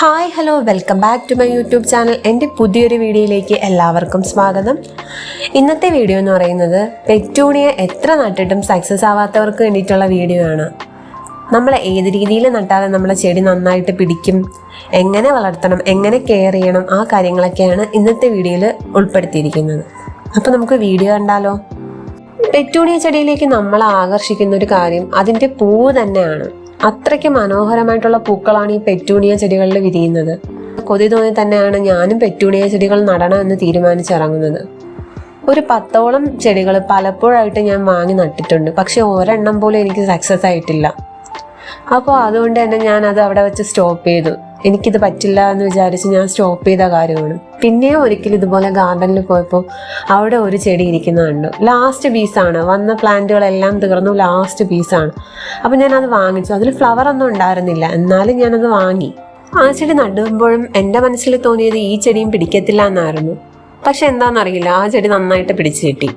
Hi hello welcome back to my YouTube channel എന്റെ പുതിയൊരു വീഡിയോയിലേക്ക് എല്ലാവർക്കും സ്വാഗതം. ഇന്നത്തെ വീഡിയോ എന്ന് പറയുന്നത് പെറ്റൂണിയ എത്ര നട്ടിട്ടും സക്സസ് ആവാത്തവർക്ക് വേണ്ടിയിട്ടുള്ള വീഡിയോ ആണ്. നമ്മൾ ഏത് രീതിയിൽ നട്ടാലും നമ്മളെ ചെടി നന്നായിട്ട് പിടിക്കും. എങ്ങനെ വളർത്തണം എങ്ങനെ കെയർ ചെയ്യണം ആ കാര്യങ്ങളൊക്കെയാണ് ഇന്നത്തെ വീഡിയോയിൽ ഉൾപ്പെടുത്തിയിരിക്കുന്നത്. അപ്പോൾ നമുക്ക് വീഡിയോ കണ്ടാലോ? പെറ്റൂണിയ ചെടിയിലേക്ക് നമ്മളെ ആകർഷിക്കുന്ന ഒരു കാര്യം അതിന്റെ പൂവ് തന്നെയാണ്. അത്രയ്ക്ക് മനോഹരമായിട്ടുള്ള പൂക്കളാണ് ഈ പെറ്റൂണിയ ചെടികളിൽ വിരിയുന്നത്. കൊതി തോന്നി തന്നെയാണ് ഞാനും പെറ്റൂണിയ ചെടികൾ നടണം എന്ന് തീരുമാനിച്ചിറങ്ങുന്നത് ഒരു പത്തോളം ചെടികൾ പലപ്പോഴായിട്ട് ഞാൻ വാങ്ങി നട്ടിട്ടുണ്ട്. പക്ഷെ ഒരെണ്ണം പോലും എനിക്ക് സക്സസ് ആയിട്ടില്ല. അപ്പോൾ അതുകൊണ്ട് തന്നെ ഞാൻ അത് അവിടെ വെച്ച് സ്റ്റോപ്പ് ചെയ്തു. എനിക്കിത് പറ്റില്ല എന്ന് വിചാരിച്ച് ഞാൻ സ്റ്റോപ്പ് ചെയ്ത കാര്യമാണ്. പിന്നെയും ഒരിക്കലും ഇതുപോലെ ഗാർഡനിൽ പോയപ്പോൾ അവിടെ ഒരു ചെടി ഇരിക്കുന്നത് കണ്ടു. ലാസ്റ്റ് പീസാണ് വന്ന പ്ലാന്റുകളെല്ലാം തീർന്നു. ലാസ്റ്റ് പീസാണ് അപ്പം ഞാനത് വാങ്ങിച്ചു. അതിൽ ഫ്ലവർ ഒന്നും ഉണ്ടായിരുന്നില്ല. എന്നാലും ഞാനത് വാങ്ങി. ആ ചെടി നടുമ്പോഴും എന്റെ മനസ്സിൽ തോന്നിയത് ഈ ചെടിയും പിടിക്കത്തില്ല എന്നായിരുന്നു. പക്ഷെ എന്താണെന്നറിയില്ല. ആ ചെടി നന്നായിട്ട് പിടിച്ചു കിട്ടി.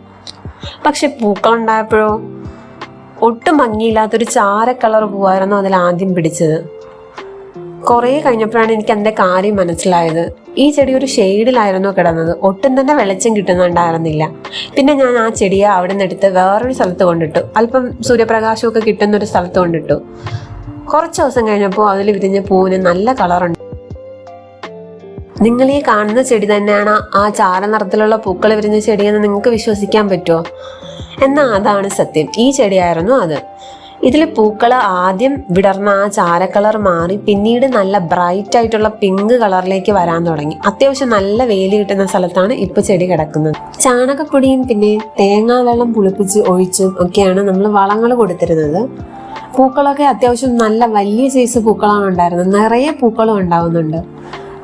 പക്ഷെ പൂക്കളുണ്ടായപ്പോഴോ ഒട്ടും ഭംഗിയില്ലാത്തൊരു ചാര കളർ പൂവായിരുന്നു അതിൽ ആദ്യം പിടിച്ചത്. കുറേ കഴിഞ്ഞപ്പോഴാണ് എനിക്ക് അതിന്റെ കാര്യം മനസ്സിലായത്. ഈ ചെടി ഒരു ഷെയ്ഡിലായിരുന്നു കിടന്നത്. ഒട്ടും തന്നെ വെളിച്ചം കിട്ടുന്നുണ്ടായിരുന്നില്ല. പിന്നെ ഞാൻ ആ ചെടിയെ അവിടെ നിന്ന് എടുത്ത് വേറൊരു സ്ഥലത്ത് കൊണ്ടിട്ടു. അല്പം സൂര്യപ്രകാശമൊക്കെ കിട്ടുന്ന ഒരു സ്ഥലത്ത് കൊണ്ടിട്ടു. കുറച്ച് ദിവസം കഴിഞ്ഞപ്പോൾ അതിൽ വിരിഞ്ഞ പൂവിന് നല്ല കളറുണ്ട്. നിങ്ങൾ ഈ കാണുന്ന ചെടി തന്നെയാണ് ആ ചാര നിറത്തിലുള്ള പൂക്കൾ വിരിഞ്ഞ ചെടിയെന്ന് നിങ്ങൾക്ക് വിശ്വസിക്കാൻ പറ്റുമോ? എന്നാൽ അതാണ് സത്യം. ഈ ചെടിയായിരുന്നു അത്. ഇതിൽ പൂക്കൾ ആദ്യം വിടർന്ന ആ ചാര കളർ മാറി പിന്നീട് നല്ല ബ്രൈറ്റ് ആയിട്ടുള്ള പിങ്ക് കളറിലേക്ക് വരാൻ തുടങ്ങി. അത്യാവശ്യം നല്ല വേലി കിട്ടുന്ന സ്ഥലത്താണ് ഇപ്പൊ ചെടി കിടക്കുന്നത്. ചാണകപ്പൊടിയും പിന്നെ തേങ്ങാ വെള്ളം പുളിപ്പിച്ച് ഒഴിച്ചും ഒക്കെയാണ് നമ്മൾ വളങ്ങൾ കൊടുത്തിരുന്നത്. പൂക്കളൊക്കെ അത്യാവശ്യം നല്ല വലിയ സൈസ് പൂക്കളാണ് ഉണ്ടായിരുന്നത്. നിറയെ പൂക്കളും ഉണ്ടാവുന്നുണ്ട്.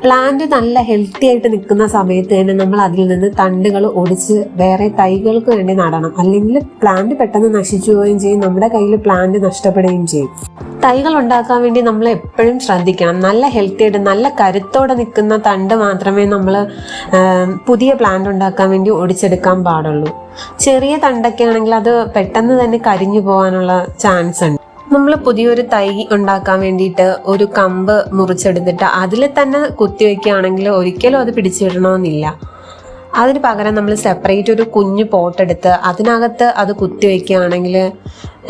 പ്ലാന്റ് നല്ല ഹെൽത്തി ആയിട്ട് നിൽക്കുന്ന സമയത്ത് തന്നെ നമ്മൾ അതിൽ നിന്ന് തണ്ടുകൾ ഒടിച്ച് വേറെ തൈകൾക്ക് വേണ്ടി നടണം. അല്ലെങ്കിൽ പ്ലാന്റ് പെട്ടെന്ന് നശിച്ചു പോവുകയും ചെയ്യും. നമ്മുടെ കയ്യിൽ പ്ലാന്റ് നഷ്ടപ്പെടുകയും ചെയ്യും. തൈകൾ ഉണ്ടാക്കാൻ വേണ്ടി നമ്മൾ എപ്പോഴും ശ്രദ്ധിക്കണം. നല്ല ഹെൽത്തി ആയിട്ട് നല്ല കരുത്തോടെ നിൽക്കുന്ന തണ്ട് മാത്രമേ നമ്മൾ പുതിയ പ്ലാന്റ് ഉണ്ടാക്കാൻ വേണ്ടി ഒടിച്ചെടുക്കാൻ പാടുള്ളൂ. ചെറിയ തണ്ടൊക്കെ ആണെങ്കിൽ അത് പെട്ടെന്ന് തന്നെ കരിഞ്ഞു പോകാനുള്ള ചാൻസ് ഉണ്ട്. നമ്മൾ പുതിയൊരു തൈ ഉണ്ടാക്കാൻ വേണ്ടിയിട്ട് ഒരു കമ്പ് മുറിച്ചെടുത്തിട്ട് അതിൽ തന്നെ കുത്തിവെക്കുകയാണെങ്കിൽ ഒരിക്കലും അത് പിടിച്ചിടണമെന്നില്ല. അതിന് പകരം നമ്മൾ സെപ്പറേറ്റ് ഒരു കുഞ്ഞു പോട്ടെടുത്ത് അതിനകത്ത് അത് കുത്തിവെക്കുകയാണെങ്കിൽ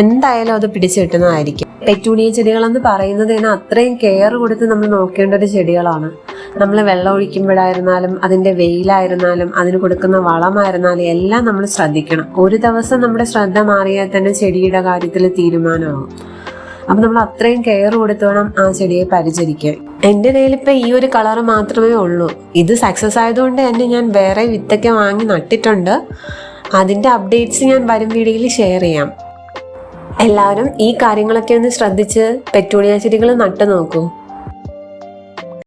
എന്തായാലും അത് പിടിച്ചു കിട്ടുന്നതായിരിക്കും. പെറ്റൂണിയ ചെടികളെന്ന് പറയുന്നത് തന്നെ അത്രയും കെയർ കൊടുത്ത് നമ്മൾ നോക്കേണ്ട ഒരു ചെടികളാണ്. നമ്മൾ വെള്ളം ഒഴിക്കുമ്പോഴായിരുന്നാലും അതിന്റെ വെയിലായിരുന്നാലും അതിന് കൊടുക്കുന്ന വളമായിരുന്നാലും എല്ലാം നമ്മൾ ശ്രദ്ധിക്കണം. ഒരു ദിവസം നമ്മുടെ ശ്രദ്ധ മാറിയാൽ തന്നെ ചെടിയുടെ കാര്യത്തിൽ തീരുമാനമാകും അപ്പം നമ്മൾ അത്രയും കെയർ കൊടുത്ത് വേണം ആ ചെടിയെ പരിചരിക്കാൻ. എന്റെ കയ്യിൽ ഇപ്പം ഈ ഒരു കളർ മാത്രമേ ഉള്ളൂ. ഇത് സക്സസ് ആയതുകൊണ്ട് തന്നെ ഞാൻ വേറെ വിത്തൊക്കെ വാങ്ങി നട്ടിട്ടുണ്ട്. അതിന്റെ അപ്ഡേറ്റ്സ് ഞാൻ വരും വീഡിയോയിൽ ഷെയർ ചെയ്യാം. എല്ലാവരും ഈ കാര്യങ്ങളൊക്കെ ഒന്ന് ശ്രദ്ധിച്ച് പെറ്റൂണിയ ചെടികൾ നട്ടു നോക്കൂ.